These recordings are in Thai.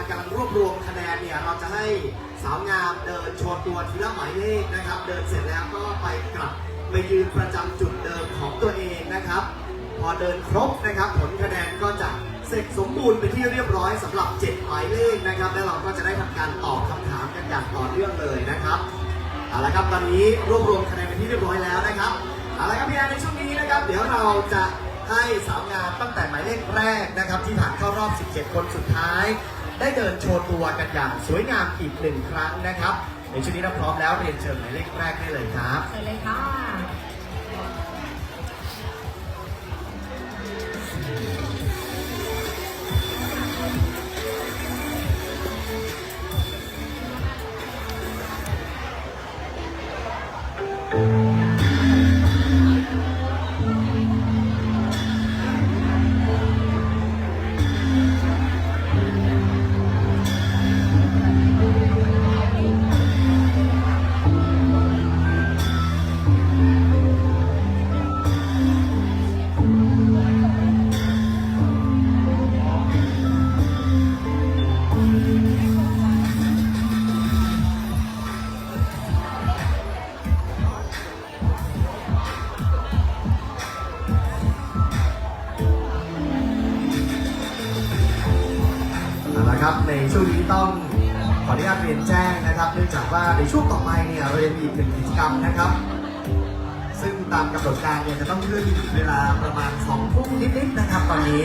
านกำลังรวบรวมคะแนนเนี่ยเราจะให้สาวงามเดินโชว์ตัวทีละหมายเลขนะครับ เดินเสร็จแล้วก็ไปกลับไปยืนประจำจุดเดิมของตัวเองนะครับ พอเดินครบนะครับ ผลคะแนนก็จะเสร็จสมบูรณ์เป็นที่เรียบร้อยสำหรับ 7 หมายเลขนะครับ แล้วเราก็จะได้ทำการตอบคำถามกันอย่างต่อเนื่องเลยนะครับเอาละครับตอนนี้รวบรวมคะแนนเป็นที่เรียบร้อยแล้วนะครับเอาละครับพี่แอนในช่วงนี้นะครับ เดี๋ยวเราจะให้สาวงามตั้งแต่หมายเลขแรกนะครับ ที่ผ่านเข้ารอบ 17 คนสุดท้าย ได้เดินโชว์ตัวกันอย่างสวยงามอีกหนึ่งครั้งนะครับในช่วงนี้เราพร้อมแล้วเรียนเชิญหมายเลขแรกได้เลยครับ เชิญเลยค่ะ อีกหนึ่งกิจกรรมนะครับ ซึ่งตามกำหนดการเนี่ยจะต้องขึ้นเวลาประมาณ2ทุ่มนิดๆนะครับ ตอนนี้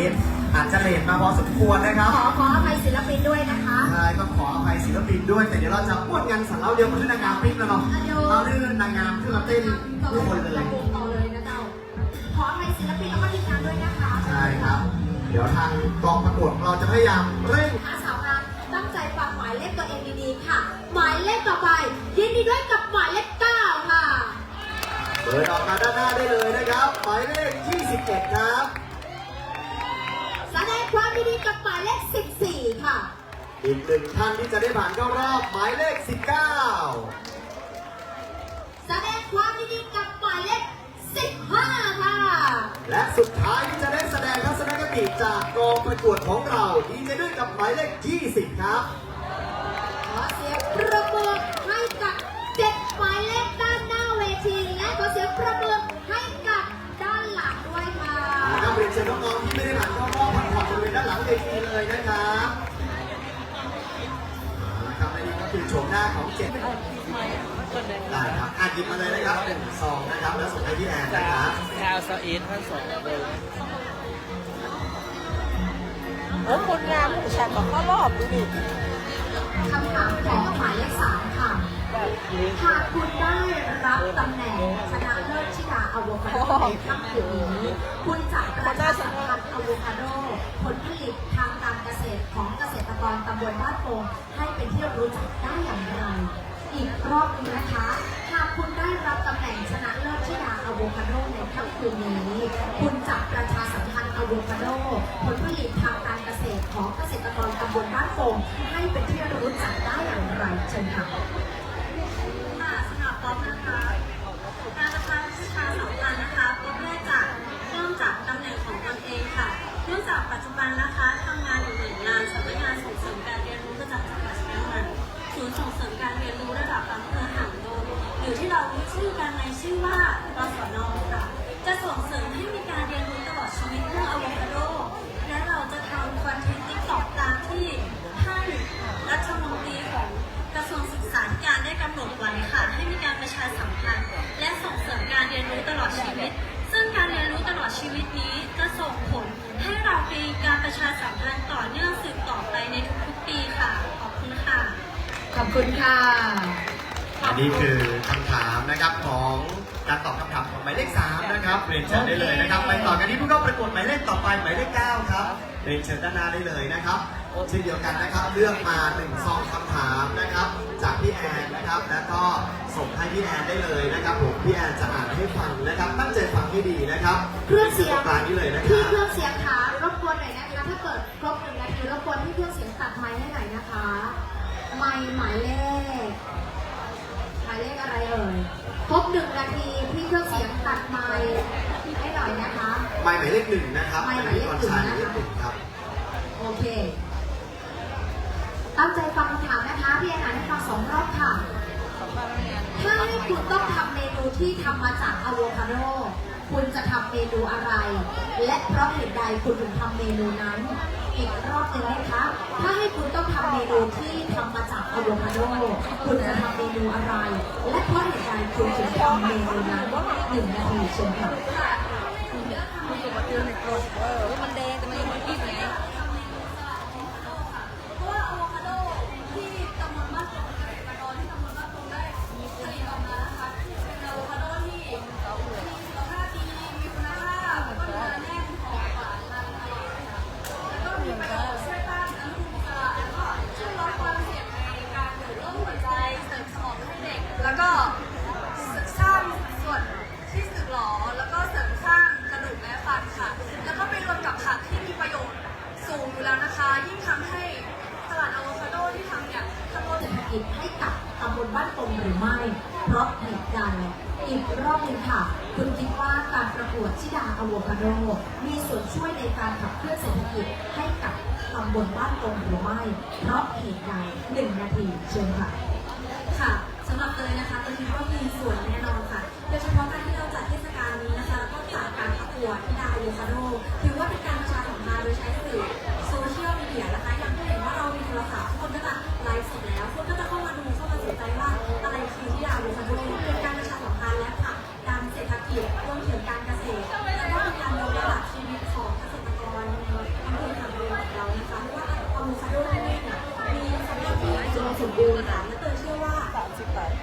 อาจจะเลทมาพอสมควรนะครับ ขอขออภัยศิลปินด้วยนะคะ ใช่ต้องขออภัยศิลปินด้วย แต่เดี๋ยวเราจะม้วนกันสังเราเดียวกับที่นางงามปิ๊กแล้วเนาะเราเรื่องนางงามที่เราเต้นทุกคนเลย ต่อเลยนะเจ้า ขออภัยศิลปินแล้วก็ทีมงานด้วยนะคะ ใช่ครับ เดี๋ยวทางกองประกวดเราจะพยายามเร่ง หมายเลขต่อไป ยินดีด้วยกับหมายเลขเก้าค่ะ เปิดออกมาด้านหน้าได้เลยนะครับหมายเลข21ครับ แสดงความยินดีกับหมายเลข14ค่ะ อีกหนึ่งท่านที่จะได้ผ่านเข้ารอบหมายเลข 19 แสดงความยินดีกับหมายเลข15ค่ะ และสุดท้ายที่จะได้แสดงทัศนคติจากกองประกวดของเราดีใจด้วยกับหมายเลข 20 ครับ เวณด้านหลังเวทีเลยนะครับเอาละครับและนี่ก็คือโฉมหน้าของเจ็ดได้ครับอ่านหยิบมาเลยนะครับหนึ่งซองนะครับ แล้วส่งให้พี่แอนนะครับชาวเซาอีสทั้งสองเลยโอ้คนงามผู้ชายก็เข้ารอบดูดิคำถามของหมายเลขสามค่ะแบบนี้หากคุณได้รับตำแหน่งชนะเลิศชิดาอะโวคาโดในค่ำคืนนี้ คุณจะประชาสัมพันธ์อะโวคาโดผลผลิต รตำบลบ้านโป่งให้เป็นที่รู้จักได้อย่างไร อีกรอบหนึงนะคะ หากคุณได้รับตำแหน่งชนะเลิศชิดาอะโวคาโดในค่ำคืนนี้ คุณจะประชาสัมพันธ์อะโวคาโดผลผลิตทางการเกษตรของเกษตรกรตำบลบ้านโป่งให้เป็นที่รู้จักได้อย่างไรเชิญค่ะค่ะสำหรับป๊อปนะคะการประชาพิชาสำคัญนะคะป๊อปแรกจากเริ่มจากตำแหน่งของตนเองค่ะ เนื่องจากปัจจุบันนะคะทำงาน ชื่อว่ารสนค่ะ จะส่งเสริมให้มีการเรียนรู้ตลอดชีวิตเรื่องอะโวคาโด และเราจะทำคอนเทนต์ติ๊กต็อกตามที่ท่านรัฐมนตรีของกระทรวงศึกษาธิการได้กำหนดไว้ค่ะ ให้มีการประชาสัมพันธ์และส่งเสริมการเรียนรู้ตลอดชีวิต ซึ่งการเรียนรู้ตลอดชีวิตนี้จะส่งผลให้เรามีการประชาสัมพันธ์ต่อเนื่องสืบต่อไปในทุกๆปีค่ะ ขอบคุณค่ะ ขอบคุณค่ะ อันนี้คือคำถามนะครับของการตอบคำถามของหมายเลข3นะครับเรียนเชิญได้เลยนะครับไปต่อกันที่ผู้เข้าประกวดหมายเลขต่อไปหมายเลข9ครับเรียนเชิญด้านหน้าได้เลยนะครับเช่นเดียวกันนะครับเลือกมาหนึ่งซองคำถามนะครับจากพี่แอนนะครับ แล้วก็ส่งให้พี่แอนได้เลยนะครับผมพี่แอนจะอ่านให้ฟังนะครับ ตั้งใจฟังให้ดีนะครับเครื่องเสียงตรงกลางนี้เลยนะคที่รับ เครื่องเสียงขารบกวนหน่อยนะคะ ถ้าเกิดครบหนึ่งนาทีรบกวนที่เครื่องเสียงตัดไม้ให้หน่อยนะคะ ไม้หมายเลขหมายเลขอะไรเอ่ยครบหนึ่งนาทีพี่เครื่องเสียงตัดไม้ให้หน่อยนะคะ หมายหมายเลขหนึ่งนะครับหมายหมายเลขหนึ่งชายหนะมายเลคะขหนึ่งครับ โอเค ตั้งใจฟังคำถามนะคะ พี่อ่านให้ฟังสองรอบค่ะ ถ้าให้คุณต้องทำเมนูที่ทำมาจากอะโวคาโด คุณจะทำเมนูอะไร และเพราะเหตุใดคุณถึงทำเมนูนั้น อีกรอบหนึ่งนะคะ ถ้าให้คุณต้องทำเมนูที่ทำมาจากอะโวคาโดคุณจะทำเมนูอะไร และเพราะเหตุใดคุณถึงทำเมนูนั้นหนึ่งนาทีเชิญค่ะ อะโคาโดมีส่วนช่วยในการขับเคลื่อนเศรษฐกิจให้กับตำบลบ้านตรงหรือไม่เพราะเหตุใดหนึ่งนาทีเชิญค่ะ ค่ะสำหรับเตยนะคะเตยคิดว่ามีส่วนแน่นอนค่ะ โดยเฉพาะการที่เราจัดเทศกาลนี้นะคะก็จากการประกวดที่ดาวโวคาโดถือ สมบูรณ์ค่ะและเตยเชื่อว่า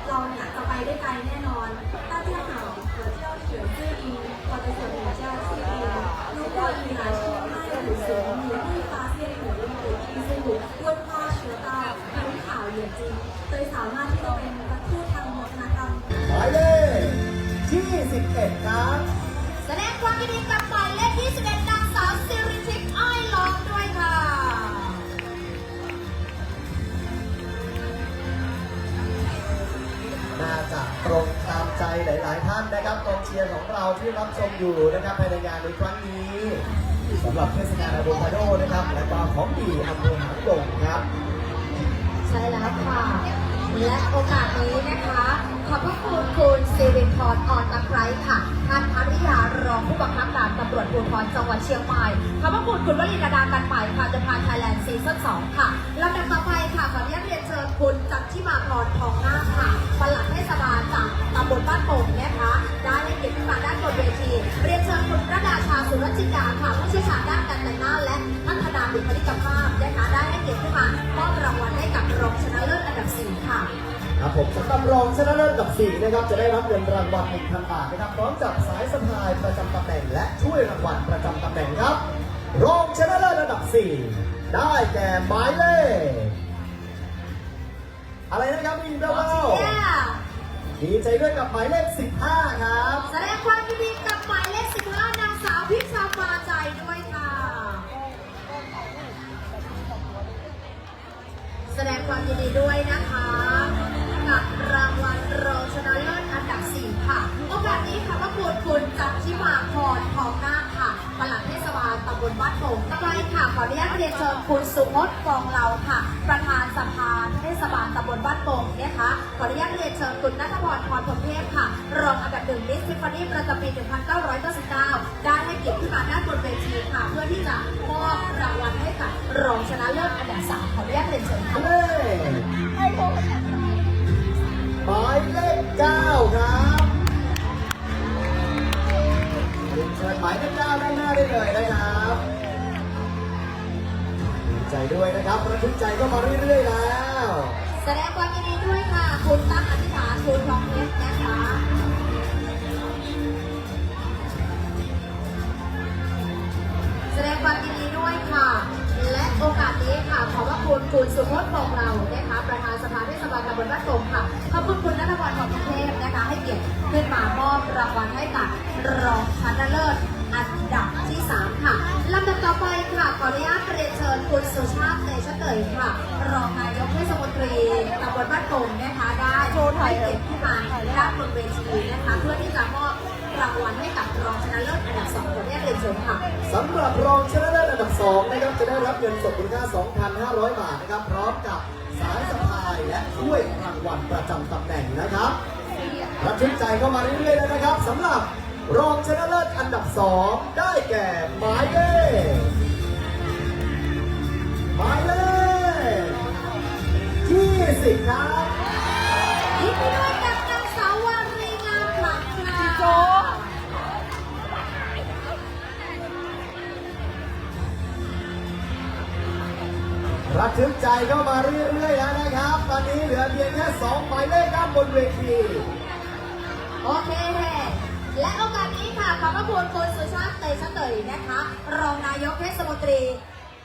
เราเนี่ยจะไปได้ไกลแน่นอน大家好我叫雪志英我的小名叫志英如果你来清迈旅行你会发现很多的艺术文化学到很好眼睛โดยสามารถที่จะเป็นผู้ทางวัฒนธรรม หมายเลข21ครับ แสดงความยินดีกับหมายเลข21นาง จะตรงตามใจหลาย ๆ ท่านนะครับกองเชียร์ของเราที่รับชมอยู่นะครับภายในงานในครั้งนี้สำหรับเทศกาลอะโวคาโดนะครับและก็ของดีอำเภอหางดงครับ ใช่แล้วค่ะ และโอกาสนี้นะคะ ขอบพระคุณคุณสิริพรอ่อนตะไคร้ค่ะ ท่านภริยารองผู้บังคับการตำรวจภูธรจังหวัดเชียงใหม่ ขอบพระคุณคุณวลินดาการใหม่ค่ะจะพาไทยแลนด์ซีซั่น2ค่ะลำดับต่อไปค่ะขออนุญาตเรียนเชิญคุณจ ทิมาพรทองนาค่ะปลัดเทศบาลจากตำบลบ้านโป่งนะคะได้ให้เกียรติขึ้นมาด้านบนเวที เรียนเชิญคุณระดาชาสุรจินดาค่ะผู้เชี่ยวชาญด้านการแต่งหน้าและพัฒนาบุคลิกภาพนะคะได้ให้เกียรติขึ้นมามอบรางวัลให้กับรองชนะเลิศอันดับสี่ค่ะครับผมสำหรับรองชนะเลิศกับ4นะครับจะได้รับเงินรางวัล1,000บาทนะครับพร้อมกับสายสะพายประจำตำแหน่งและช่วยรางวัลประจำตำแหน่งครับ รองชนะเลิศอันดับ 4 ได้แก่หมายเลข อะไรนะครับพี่เบลเบลดีใจด้วยกับหมายเลข 15 ครับ แสดงความยินดีกับหมายเลข 15 นางสาวพิชามาใจด้วยค่ะ แสดงความยินดีด้วยนะคะ นึ่งมิสซิฟานี่ประจำปี 1999 ได้ให้เกียรติขึ้นมาด้านบนเวทีค่ะ เพื่อที่จะมอบรางวัลให้กับรองชนะเลิศอันดับสามขออนุญาตเรียนเชิญค่ะเลขหมายเลข9ครับเรียนเชิญหมายเลข9ด้านหน้าได้เลยนะครับดีใจด้วยนะครับระทึกใจก็มาเรื่อยๆแล้ว แสดงความยินดีด้วยค่ะ คุณตั้งอธิษฐานคุณทอง ความยินดีด้วยค่ะ และโอกาสนี้ค่ะขอบพระคุณคุณสุพจน์ของเรานะคะประธานสภาเทศบาลตำบลบ้านโป่งค่ะขอบคุณคุณนัทพรของกรุงเทพนะคะ ให้เกียรติขึ้นมามอบรางวัลให้กับรองชนะเลิศอันดับที่ 3 ค่ะลำดับต่อไปค่ะขออนุญาตเรียนเชิญคุณสุชาติเตชะเตยค่ะ รองนายกเทศมนตรีตำบลบ้านโป่งนะคะได้ให้เกียรติขึ้นมาด้านบนเวทีนะคะ เพื่อที่จะมอบรางวัลให้กับ เลิศอันดับสองขออนุญาตเรียนเชิญค่ะสำหรับรองชนะเลิศอันดับดับ2นะครับจะได้รับเงินสดมูลค่า 2,500 บาทนะครับพร้อมกับสายสะพายและถ้วยรางวัลประจำตำแหน่งนะครับรับชื่นใจเข้ามาเรื่อยๆแล้วนะครับสำหรับรองชนะเลิศอันดับ 2 ได้แก่หมายเลขหมายเลข20ครับ ระทึกใจเข้ามาเรื่อยๆแล้วนะครับ ตอนนี้เหลือเพียงแค่สองหมายเลขด้านบนเวทีโอเคและโอกาสนี้ค่ะขอบพระคุณคุณสุชาติเตชะเตยนะคะ รองนายกเทศมนตรี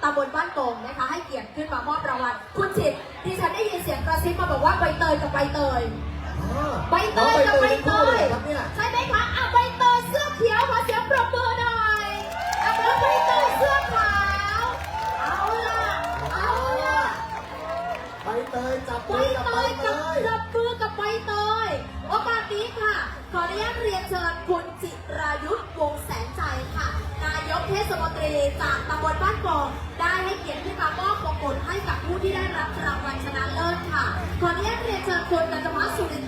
ตำบลบ้านโป่งนะคะ ให้เกียรติขึ้นมามอบรางวัลคุณจิตดิฉันได้ยินเสียงกระซิบมาบอกว่าใบเตยกับใบเตยใบเตยกับใบเตยครับเนี่ยใช่ไหมคะอะใบเตยเสื้อเขียวขอเสียงปรบมือหน่อยอะแล้วใบเตยเสื้อขาวเอาล่ะเอาล่ะ ใบ เตยจับใบมือกับเตใบยเตกับยจับมือกับใบเตยโอกาสนี้ค่ะ ขออนุญาตเรียนเชิญคุณจิรายุทธวงศ์แสนใจค่ะ นายกเทศมนตรีจากตำบลบ้านกองได้ให้เกียรติขึ้นมามอบมงกุฎให้กับผู้ที่ได้รับรางวัลชนะเลิศค่ะ ขออนุญาตเรียนเชิญคุณกันทวัฒน์สุริน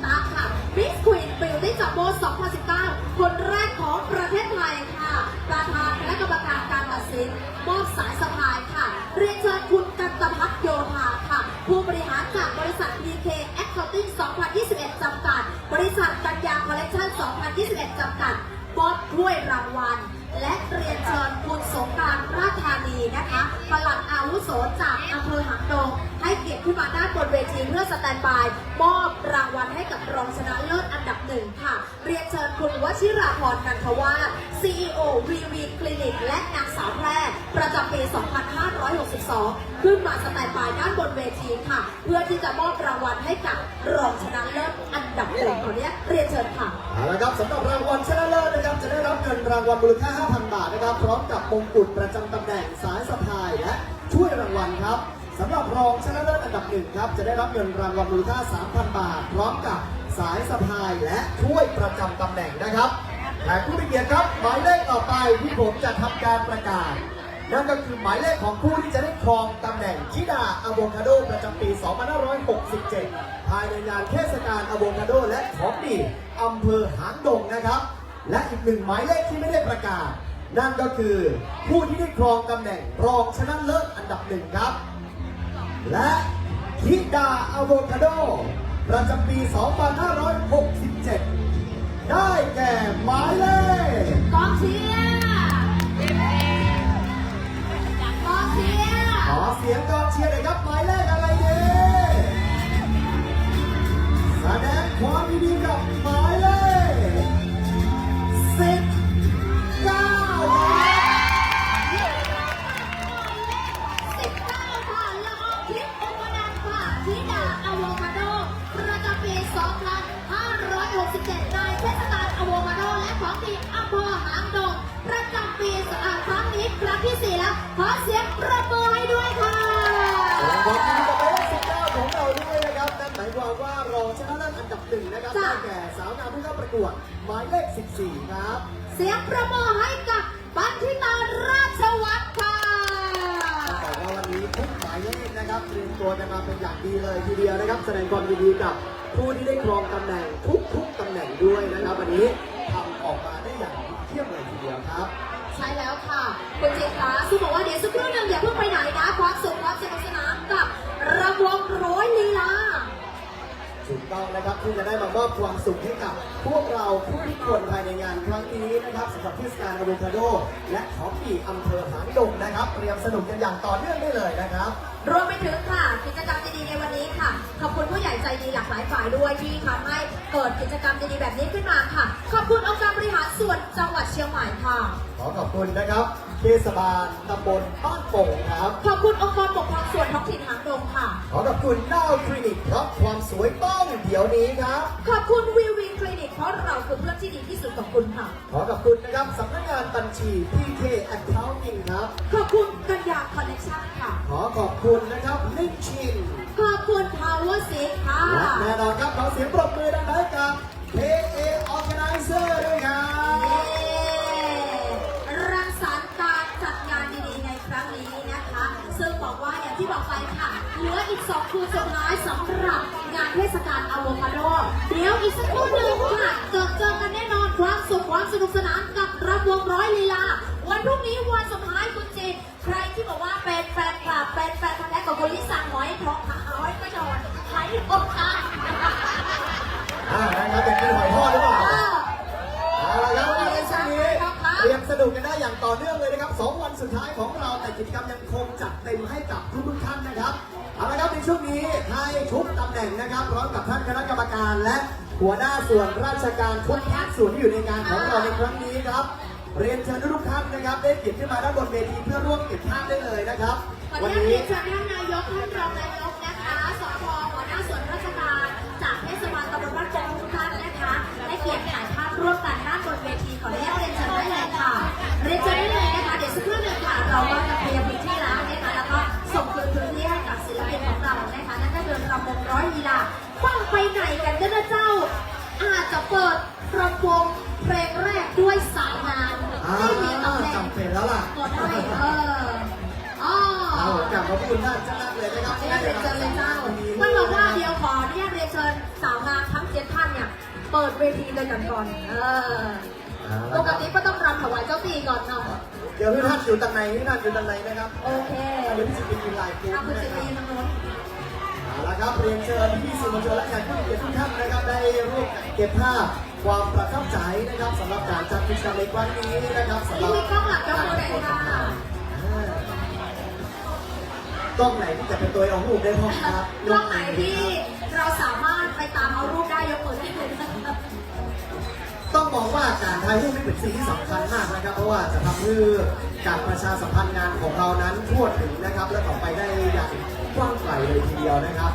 จำกัด บริษัทกัญญาคอลเลคชั่น2021 จำกัดมอบถ้วยรางวัล และเรียนเชิญคุณสงการราชธานีนะคะปลัดอาวุโสจากอำเภอหางดง ให้เกียรติขึ้นมาด้านบนเวทีเพื่อสแตนบาย มอบรางวัลให้กับรองชนะเลิศอันดับหนึ่งค่ะ เรียนเชิญคุณวชิราพรนันทวาส CEO VV คลินิก และนางสาวแพรกประจำปี 2562 ขึ้นมาสแตนบายด้านบนเวทีค่ะ เพื่อที่จะมอบรางวัลให้กับรองชนะเลิศ อันดันึ่งคนนี้เรียนเชิญค่ะ เอาละครับสำหรับรางวัลชนะเลิศนะครับ จะได้รับเงินรางวัลมูลค่า 5,000 บาทนะครับ พร้อมกับมงกุฎประจำตำแหน่งสายสะพายและช่วยรางวัลครับสำหรับรองชนะเลิศอันดับหนึ่งครับ จะได้รับเงินรางวัลมูลค่า 3,000 บาท พร้อมกับสายสะพายและถ้วยประจำตำแหน่งนะครับแต่ผู้มีเกียรติครับหมายเลขต่อไปที่ผมจะทำการประกาศ นั่นก็คือหมายเลขของผู้ที่จะได้ครองตำแหน่งชิดาอะโวคาโดประจำปี 2567 ภายในงานเทศกาลอะโวคาโดและของดีอำเภอหางดงนะครับ และอีกหนึ่งหมายเลขที่ไม่ได้ประกาศ นั่นก็คือผู้ที่ได้ครองตำแหน่งรองชนะเลิศอันดับหนึ่งครับ และทิดาอะโวคาโดประจำปี 2567 ประกวดหมายเลข 14 ครับ เสียงประมือให้กับบันทิตาราชวัฒน์ค่ะ แต่ว่าวันนี้ทุกหมายเลขนะครับเตรียมตัวกันมาเป็นอย่างดีเลยทีเดียวนะครับ แสดงความยินดีกับผู้ที่ได้ครองตำแหน่งทุกๆตำแหน่งด้วยนะครับ วันนี้ทำออกมาได้อย่างดีเยี่ยมเลยทีเดียวครับ ใช่แล้วค่ะ คุณเจคะสู้บอกว่า ถูกต้องนะครับที่จะได้มามอบความสุขให้กับ พวกเราผู้ที่คนภายในงานครั้งนี้นะครับสำหรับเทศกาลอะโวคาโด และของปีอำเภอหางดงนะครับเตรียมสนุกกันอย่างต่อเนื่องได้เลยนะครับ รวมไปถึงค่ะ กิจกรรมดีๆในวันนี้ค่ะ ขอบคุณผู้ใหญ่ใจดีหลากหลายฝ่ายด้วยที่ทำให้เกิดกิจกรรมดีๆแบบนี้ขึ้นมาค่ะ ขอบคุณองค์การบริหารส่วนจังหวัดเชียงใหม่ค่ะ ขอขอบคุณนะครับ เทศบาลตำบลบ้านโป่งครับ ขอบคุณองค์กรปกครองส่วนท้องถิ่นหางดงค่ะ ขอขอบคุณน้าวคลินิกเพราะความสวยต้องเดี๋ยวนี้ครับ ขอบคุณวีวีคลินิกเพราะเราคือเพื่อนที่ดีที่สุดของคุณค่ะ ขอขอบคุณนะครับสำนักงานบัญชี PK Accounting ครับ ขอบคุณกัญญาคอนเนคชั่นค่ะ ขอขอบคุณนะครับลิชชินขอบคุณ Power s i x ค่ะและแน่นอนครับขอเสียงปรบมือดังๆให้กับ KA Organizer ด้วยครับ เธอบอกว่าอย่างที่บอกไปค่ะ เหลืออีกสองคืนสุดท้ายสำหรับงานเทศกาลอะโวคาโด เดี๋ยวอีกสักครู่หนึ่งค่ะเจอเจอกันแน่นอนความสุขความสนุกสนานกับรำวงร้อยลีลา วันพรุ่งนี้วันสุดท้ายคุณจีนใครที่บอกว่าเป็นแฟนคลับเป็นแฟนพันธุ์แท้ของคุณลิซ่าหอยทองขาหอยกระโดดหอยอกค่ะอ่านะครับเป็นกินหอยทอดหรือเปล่าเอาละครับวันช่วงนี้เตรียมสนุกกันได้อย่างต่อเนื่องเลยนะครับ สองวันสุดท้ายของเราแต่กิจกรรมยังคงจัดเต็มให้กับทุกๆท่านนะครับเอาละครับในช่วงนี้ให้ทุกตำแหน่งนะครับพร้อมกับท่านคณะกรรมการและหัวหน้าส่วนราชการทุกภาคส่วนที่อยู่ในงานของเราในครั้งนี้ครับ เรียนเชิญทุกท่านนะครับ ได้เกียรติขึ้นมาด้านบนเวทีเพื่อร่วมเก็บภาพได้เลยนะครับ วันนี้เชิญท่านนายกท่านรองนายกนะคะสพหัวหน้าส่วนราชการจากเทศบาลตำบลบ้านโป่งทุกท่านนะคะได้เกียรติถ่ายภาพร่วมกันด้านบนเวทีขออนุญาตเรียนเชิญได้เลยค่ะ เรียนเชิญได้เลย เราก็จะเคลียร์พื้นที่แล้วนะคะแล้วก็ส่งคืนพื้นที่ให้กับศิลปินของเรานะคะนั่นก็คือรำวงร้อยลีลาฟังไปไหนกันก็นะเจ้า อาจจะเปิดรำวงเพลงแรกด้วยสาวงามอ่าไม่มีตำแหน่งจำเป็นแล้วล่ะก็ได้เอออ๋อ เอากลับขอบคุณท่านมากเลยนะครับเรียนเรียนเชิญเลยเจ้ามันบอกว่าเดี๋ยวขออนุญาตเรียนเชิญสาวงามทั้งเจ็ดท่านเนี่ย เปิดเวทีเลยกันก่อน เออ ปกติก็ต้องรำถวายเจ้าปีก่อนเนาะเดี๋ยวพี่ท่านอยู่ตรงไหนพี่ท่านอยู่ตรงไหนนะครับโอเคเดี๋ยวพี่สิบเป็นลายกรุ๊ปเอาคุณนะจะครัมีบทางโน้นเอาละครับเรียนเชิญพี่ๆสื่อมวลชนและแขกผู้มีเกียรติทุกท่านนะครับได้ร่วมกันเก็บภาพความประทับใจนะครับสำหรับการจัดกิจกรรมในครั้งนี้นะครับสำหรับที่มีกล้องหลังยกมือหน่อยค่ะอ่ากล้องไหนที่จะเป็นตัวเอารูปได้พ่อครับกล้องไหนที่เราสามารถไปตามเอารูปได้ยกมือได้เลยนะคะ ต้องมองว่าการถ่ายรูปนี่เป็นสิ่งที่สำคัญมากนะครับ เพราะว่าจะทำให้การประชาสัมพันธ์งานของเรานั้นทั่วถึงนะครับ และต่อไปได้อย่างกว้างไกลเลยทีเดียวนะครับ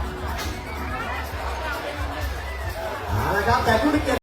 เอาละครับแต่ผู้มีเกียรติ